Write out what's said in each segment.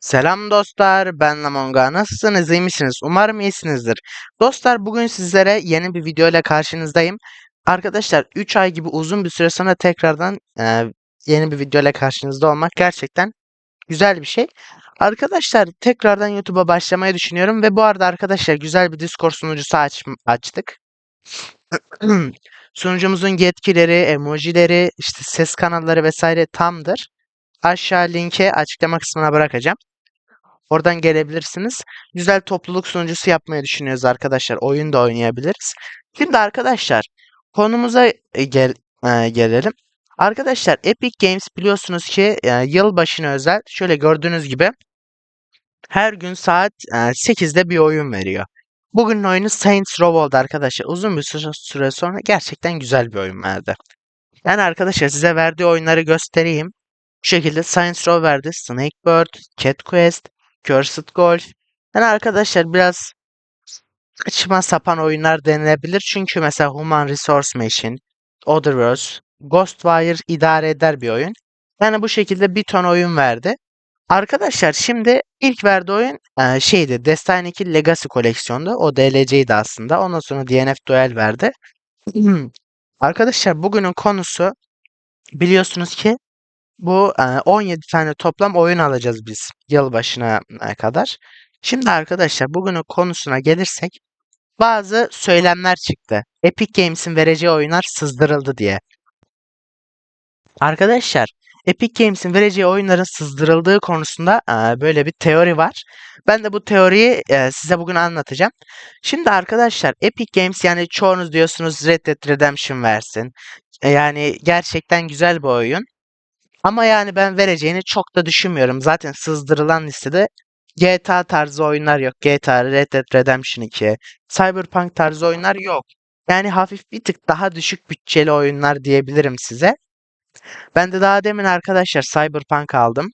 Selam dostlar, ben Lamonga. Nasılsınız, iyi misiniz? Umarım iyisinizdir. Dostlar, bugün sizlere yeni bir video ile karşınızdayım. Arkadaşlar, 3 ay gibi uzun bir süre sonra tekrardan e, yeni bir video ile karşınızda olmak gerçekten güzel bir şey. Arkadaşlar, tekrardan YouTube'a başlamayı düşünüyorum ve bu arada arkadaşlar güzel bir Discord sunucusu aç, açtık. Sunucumuzun yetkileri, emojileri, işte ses kanalları vesaire tamdır. Aşağı linke açıklama kısmına bırakacağım. Oradan gelebilirsiniz. Güzel topluluk sunucusu yapmayı düşünüyoruz arkadaşlar. Oyun da oynayabiliriz. Şimdi arkadaşlar konumuza e, gel e, gelelim. Arkadaşlar Epic Games biliyorsunuz ki e, yılbaşına özel şöyle gördüğünüz gibi her gün saat e, 8'de bir oyun veriyor. Bugünün oyunu Saints Row oldu arkadaşlar. Uzun bir süre, sonra gerçekten güzel bir oyun verdi. Yani arkadaşlar size verdiği oyunları göstereyim. Bu şekilde Saints Row verdi. Snakebird, Cat Quest, Cursed Golf. Yani arkadaşlar biraz saçma sapan oyunlar denilebilir. Çünkü mesela Human Resource Machine, Otherverse, Ghostwire idare eder bir oyun. Yani bu şekilde bir ton oyun verdi. Arkadaşlar şimdi ilk verdiği oyun e, şeydi Destiny 2 Legacy koleksiyondu. O DLC'ydi aslında. Ondan sonra DNF Duel verdi. Arkadaşlar bugünün konusu biliyorsunuz ki bu e, 17 tane toplam oyun alacağız biz yılbaşına e, kadar. Şimdi arkadaşlar bugünün konusuna gelirsek bazı söylemler çıktı. Epic Games'in vereceği oyunlar sızdırıldı diye. Arkadaşlar Epic Games'in vereceği oyunların sızdırıldığı konusunda e, böyle bir teori var. Ben de bu teoriyi e, size bugün anlatacağım. Şimdi arkadaşlar Epic Games yani çoğunuz diyorsunuz Red Dead Redemption versin. E, yani gerçekten güzel bir oyun. Ama yani ben vereceğini çok da düşünmüyorum. Zaten sızdırılan listede GTA tarzı oyunlar yok. GTA, Red Dead Redemption 2, Cyberpunk tarzı oyunlar yok. Yani hafif bir tık daha düşük bütçeli oyunlar diyebilirim size. Ben de daha demin arkadaşlar Cyberpunk aldım.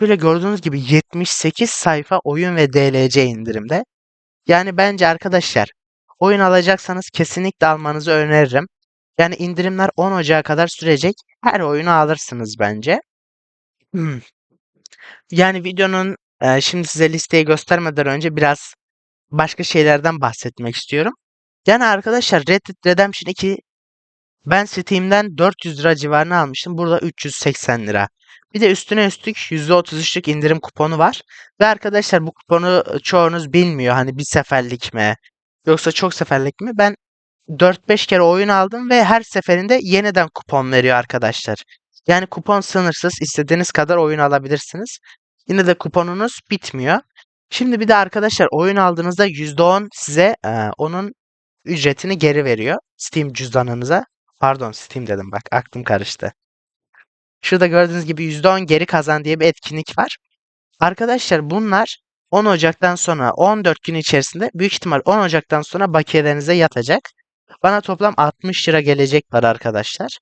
Böyle gördüğünüz gibi 78 sayfa oyun ve DLC indirimde. Yani bence arkadaşlar oyun alacaksanız kesinlikle almanızı öneririm. Yani indirimler 10 Ocağı kadar sürecek. Her oyunu alırsınız bence. Hmm. Yani videonun e, şimdi size listeyi göstermeden önce biraz başka şeylerden bahsetmek istiyorum. Yani arkadaşlar Red Dead Redemption 2 ben Steam'den 400 lira civarına almıştım. Burada 380 lira. Bir de üstüne üstlük %33'lük indirim kuponu var. Ve arkadaşlar bu kuponu çoğunuz bilmiyor. Hani bir seferlik mi? Yoksa çok seferlik mi? Ben 4-5 kere oyun aldım ve her seferinde yeniden kupon veriyor arkadaşlar. Yani kupon sınırsız. istediğiniz kadar oyun alabilirsiniz. Yine de kuponunuz bitmiyor. Şimdi bir de arkadaşlar oyun aldığınızda %10 size e, onun ücretini geri veriyor. Steam cüzdanınıza. Pardon Steam dedim bak aklım karıştı. Şurada gördüğünüz gibi %10 geri kazan diye bir etkinlik var. Arkadaşlar bunlar 10 Ocak'tan sonra 14 gün içerisinde büyük ihtimal 10 Ocak'tan sonra bakiyelerinize yatacak. Bana toplam 60 lira gelecek var arkadaşlar.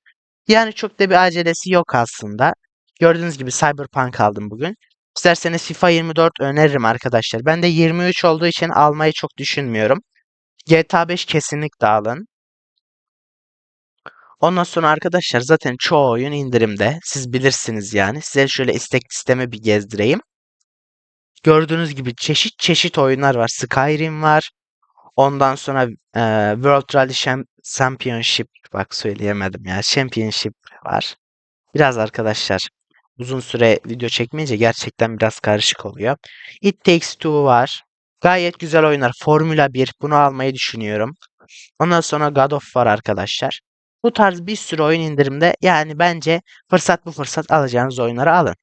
Yani çok da bir acelesi yok aslında. Gördüğünüz gibi Cyberpunk aldım bugün. İsterseniz FIFA 24 öneririm arkadaşlar. Ben de 23 olduğu için almayı çok düşünmüyorum. GTA 5 kesinlikle alın. Ondan sonra arkadaşlar zaten çoğu oyun indirimde. Siz bilirsiniz yani. Size şöyle istek listemi bir gezdireyim. Gördüğünüz gibi çeşit çeşit oyunlar var. Skyrim var. Ondan sonra e, World Rally Champ Championship bak söyleyemedim ya. Championship var. Biraz arkadaşlar uzun süre video çekmeyince gerçekten biraz karışık oluyor. It Takes Two var. Gayet güzel oyunlar. Formula 1 bunu almayı düşünüyorum. Ondan sonra God of var arkadaşlar. Bu tarz bir sürü oyun indirimde yani bence fırsat bu fırsat alacağınız oyunları alın.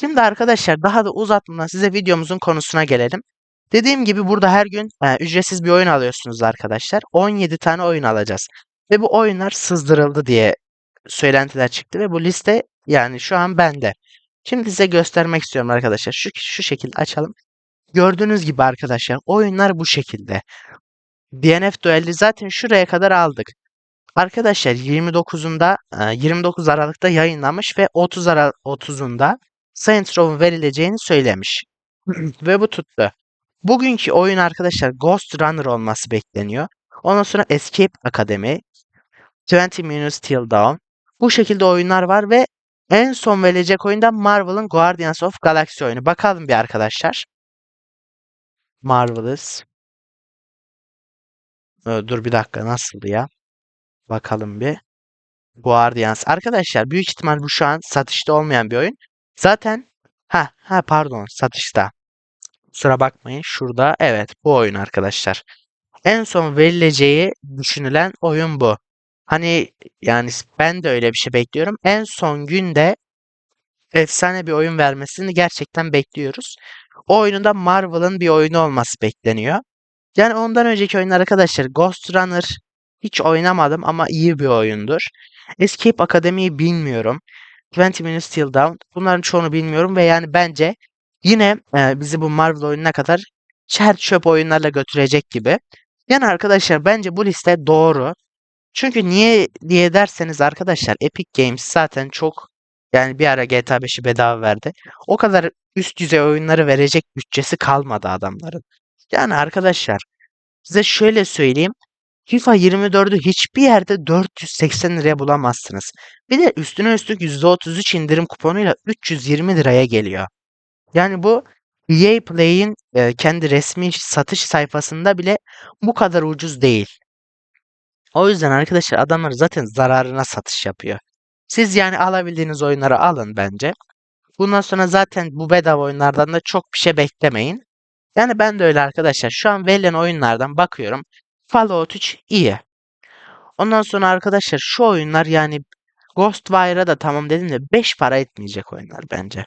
Şimdi arkadaşlar daha da uzatmadan size videomuzun konusuna gelelim. Dediğim gibi burada her gün e, ücretsiz bir oyun alıyorsunuz arkadaşlar. 17 tane oyun alacağız. Ve bu oyunlar sızdırıldı diye söylentiler çıktı ve bu liste yani şu an bende. Şimdi size göstermek istiyorum arkadaşlar. Şu, şu şekilde açalım. Gördüğünüz gibi arkadaşlar oyunlar bu şekilde. DNF duelli zaten şuraya kadar aldık. Arkadaşlar 29'unda 29 Aralık'ta yayınlamış ve 30 Ara 30'unda Saints Row'un verileceğini söylemiş. ve bu tuttu. Bugünkü oyun arkadaşlar Ghost Runner olması bekleniyor. Ondan sonra Escape Academy, 20 Minutes Till Dawn. Bu şekilde oyunlar var ve En son verilecek oyunda Marvel'ın Guardians of Galaxy oyunu. Bakalım bir arkadaşlar. Marvelous. Ee, dur bir dakika nasıldı ya? Bakalım bir. Guardians. Arkadaşlar büyük ihtimal bu şu an satışta olmayan bir oyun. Zaten ha ha pardon satışta. Kusura bakmayın. Şurada evet bu oyun arkadaşlar. En son verileceği düşünülen oyun bu. Hani yani ben de öyle bir şey bekliyorum. En son günde efsane bir oyun vermesini gerçekten bekliyoruz. O oyunun da Marvel'ın bir oyunu olması bekleniyor. Yani ondan önceki oyunlar arkadaşlar Ghost Runner hiç oynamadım ama iyi bir oyundur. Escape Academy'yi bilmiyorum. 20 Minutes Till Dawn bunların çoğunu bilmiyorum ve yani bence yine e, bizi bu Marvel oyununa kadar çer çöp oyunlarla götürecek gibi. Yani arkadaşlar bence bu liste doğru. Çünkü niye diye derseniz arkadaşlar Epic Games zaten çok yani bir ara GTA 5'i bedava verdi. O kadar üst düzey oyunları verecek bütçesi kalmadı adamların. Yani arkadaşlar size şöyle söyleyeyim. FIFA 24'ü hiçbir yerde 480 liraya bulamazsınız. Bir de üstüne üstlük %33 indirim kuponuyla 320 liraya geliyor. Yani bu EA Play'in e, kendi resmi satış sayfasında bile bu kadar ucuz değil. O yüzden arkadaşlar adamlar zaten zararına satış yapıyor. Siz yani alabildiğiniz oyunları alın bence. Bundan sonra zaten bu bedava oyunlardan da çok bir şey beklemeyin. Yani ben de öyle arkadaşlar. Şu an verilen oyunlardan bakıyorum. Fallout 3 iyi. Ondan sonra arkadaşlar şu oyunlar yani Ghostwire'a da tamam dedim de 5 para etmeyecek oyunlar bence.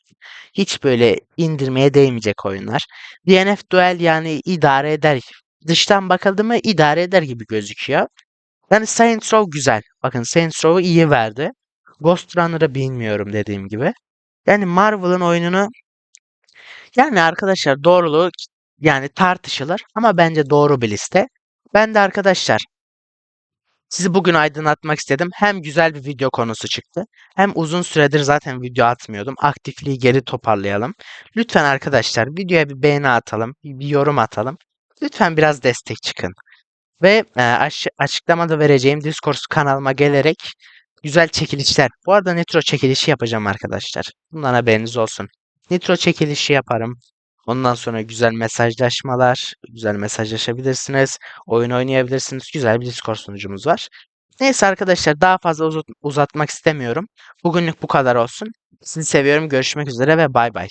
Hiç böyle indirmeye değmeyecek oyunlar. DNF Duel yani idare eder. Dıştan bakıldı mı idare eder gibi gözüküyor. Yani Saints Row güzel. Bakın Saints Row'u iyi verdi. Ghost Runner'ı bilmiyorum dediğim gibi. Yani Marvel'ın oyununu yani arkadaşlar doğruluğu yani tartışılır ama bence doğru bir liste. Ben de arkadaşlar sizi bugün aydınlatmak istedim. Hem güzel bir video konusu çıktı. Hem uzun süredir zaten video atmıyordum. Aktifliği geri toparlayalım. Lütfen arkadaşlar videoya bir beğeni atalım. Bir yorum atalım. Lütfen biraz destek çıkın. Ve e, aş- açıklamada vereceğim Discord kanalıma gelerek güzel çekilişler. Bu arada Nitro çekilişi yapacağım arkadaşlar. Bundan haberiniz olsun. Nitro çekilişi yaparım. Ondan sonra güzel mesajlaşmalar, güzel mesajlaşabilirsiniz. Oyun oynayabilirsiniz. Güzel bir Discord sunucumuz var. Neyse arkadaşlar daha fazla uzat- uzatmak istemiyorum. Bugünlük bu kadar olsun. Sizi seviyorum. Görüşmek üzere ve bay bay.